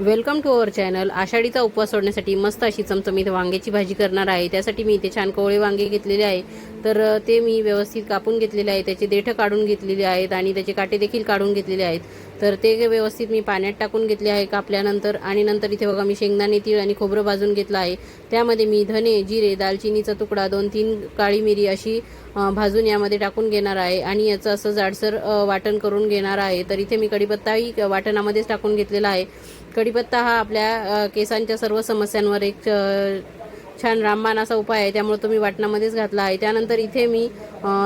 Welcome to our channel. आषाढीचा उपवास सोडण्यासाठी मस्त अशी चमचमीत वांग्याची भाजी करणार आहे. त्यासाठी मी इथे छान कोवळे वांगे घेतलेले आहे. तर ते मी व्यवस्थित कापून घेतलेले आहे. त्याचे देठं काढून घेतलेले आहेत आणि त्याचे काटे देखील काढून घेतलेले आहेत. तर ते व्यवस्थित मी पाण्यात टाकून घेतले आहे कापल्यानंतर. आणि नंतर इथे बघा मी शेंगदाणे तीळ आणि खोबरं भाजून घेतलं आहे. त्यामध्ये मी धने जिरे दालचिनीचा तुकडा दोन तीन काळी मिरी अशी भाजून यामध्ये टाकून घेणार आहे. आणि याचं असं जाडसर वाटण करून घेणार आहे. तर इथे मी कढीपत्ताही वाटणामध्येच टाकून घेतलेला आहे. कढीपत्ता हा आपल्या केसांच्या सर्व समस्यांवर एक छान रामबाण असा उपाय आहे त्यामुळे तो मी वाटणामध्येच घातला आहे. त्यानंतर इथे मी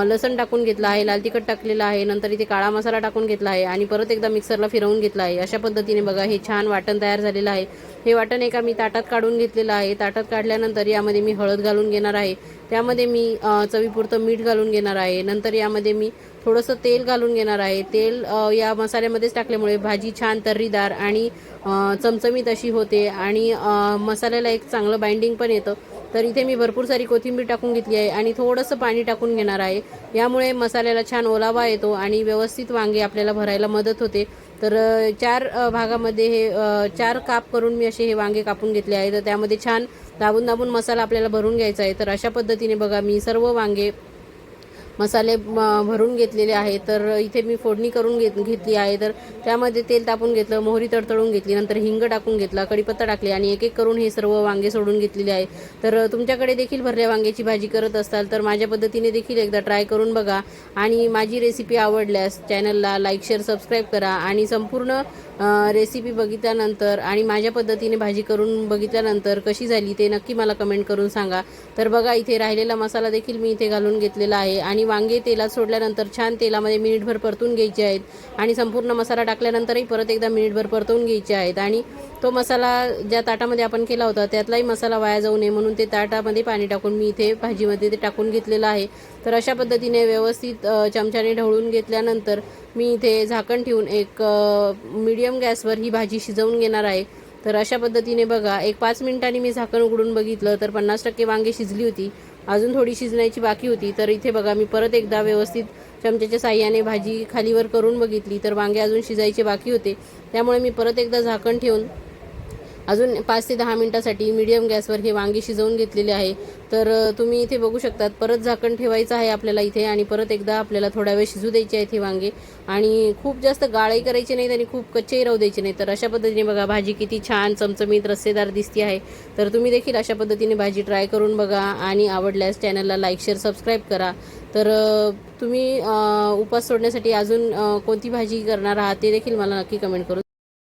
लसण टाकून घेतला आहे लाल तिखट टाकलेलं आहे नंतर इथे काळा मसाला टाकून घेतला आहे आणि परत एकदा मिक्सरला फिरवून घेतला आहे. अशा पद्धतीने बघा हे छान वाटण तयार झालेलं आहे. हे वाटण एका मी ताटात काढून घेतलेलं आहे. ताटात काढल्यानंतर यामध्ये मी हळद घालून घेणार आहे. त्यामध्ये मी चवीपुरतं मीठ घालून घेणार आहे. नंतर यामध्ये मी थोडंसं तेल घालून घेणार आहे. तेल या मसाल्यामध्येच टाकल्यामुळे भाजी छान तर्रीदार आणि चमचमीत अशी होते आणि मसाल्याला एक चांगलं बाइंडिंग पण येतं. तर इथे मी भरपूर सारी कोथिंबीर टाकून घेतली आहे आणि थोडंसं पाणी टाकून घेणार आहे. यामुळे मसाल्याला छान ओलावा येतो आणि व्यवस्थित वांगे आपल्याला भरायला मदत होते. तर चार भागामध्ये हे चार काप करून मी असे हे वांगे कापून घेतले आहे तर त्यामध्ये छान दाबून दाबून मसाला आपल्याला भरून घ्यायचा आहे. तर अशा पद्धतीने बघा मी सर्व वांगे मसाले भरून घेतलेले आहे तर इथे मी फोडणी करून घेत घेतली आहे तर त्यामध्ये तेल तापून घेतलं मोहरी तडतडून घेतली नंतर हिंग टाकून घेतला कढीपत्ता टाकले आणि एक एक करून हे सर्व वांगे सोडून घेतलेले आहे. तर तुमच्याकडे देखील भरल्या वांग्याची भाजी करत असाल तर माझ्या पद्धतीने देखील एकदा ट्राय करून बघा. आणि माझी रेसिपी आवडल्यास चॅनलला लाईक शेअर सबस्क्राईब करा आणि संपूर्ण रेसिपी बघितल्यानंतर आणि माझ्या पद्धतीने भाजी करून बघितल्यानंतर कशी झाली ते नक्की मला कमेंट करून सांगा. तर बघा इथे राहिलेला मसाला देखील मी इथे घालून घेतलेला आहे आणि वांगे तेलात सोडल्यानंतर छान तेलामध्ये मिनिटभर परतून घ्यायचे आहेत. आणि संपूर्ण मसाला टाकल्यानंतरही परत एकदा मिनिटभर परतवून घ्यायचे आहेत. आणि तो मसाला ज्या ताटामध्ये आपण केला होता त्यातलाही मसाला वाया जाऊ नये म्हणून ते ताटामध्ये पाणी टाकून मी इथे भाजीमध्ये ते टाकून घेतलेलं आहे. तर अशा पद्धतीने व्यवस्थित चमच्याने ढवळून घेतल्यानंतर मी इथे झाकण ठेवून एक मीडियम गॅसवर ही भाजी शिजवून घेणार आहे. तर अशा पद्धतीने बघा एक पाच मिनिटांनी मी झाकण उघडून बघितलं तर पन्नास टक्के वांगे शिजली होती. अजून थोडी शिजण्याची बाकी होती. तर इथे बघा मी परत एकदा व्यवस्थित चमच्याच्या साह्याने भाजी खालीवर करून बघितली तर वांगे अजून शिजायचे बाकी होते. त्यामुळे मी परत एकदा झाकण ठेवून अजून पाच ते दहा मिनटासाठी मीडियम गॅसवर हे वांगी शिजवून घेतलेले आहे. तर तुम्ही इथे बघू शकतात परत झाकण ठेवायचं आहे आपल्याला इथे आणि परत एकदा आपल्याला थोडा वेळ शिजू द्यायचे आहेत हे वांगे. आणि खूप जास्त गाळही करायचे नाहीत आणि खूप कच्चेही राहू द्यायचे नाही तर अशा पद्धतीने बघा भाजी किती छान चमचमीत रस्सेदार दिसते आहे. तर तुम्ही देखील अशा पद्धतीने भाजी ट्राय करून बघा आणि आवडल्यास चॅनलला लाईक शेअर सबस्क्राईब करा. तर तुम्ही उपास सोडण्यासाठी अजून कोणती भाजी करणार आहात ते देखील मला नक्की कमेंट करून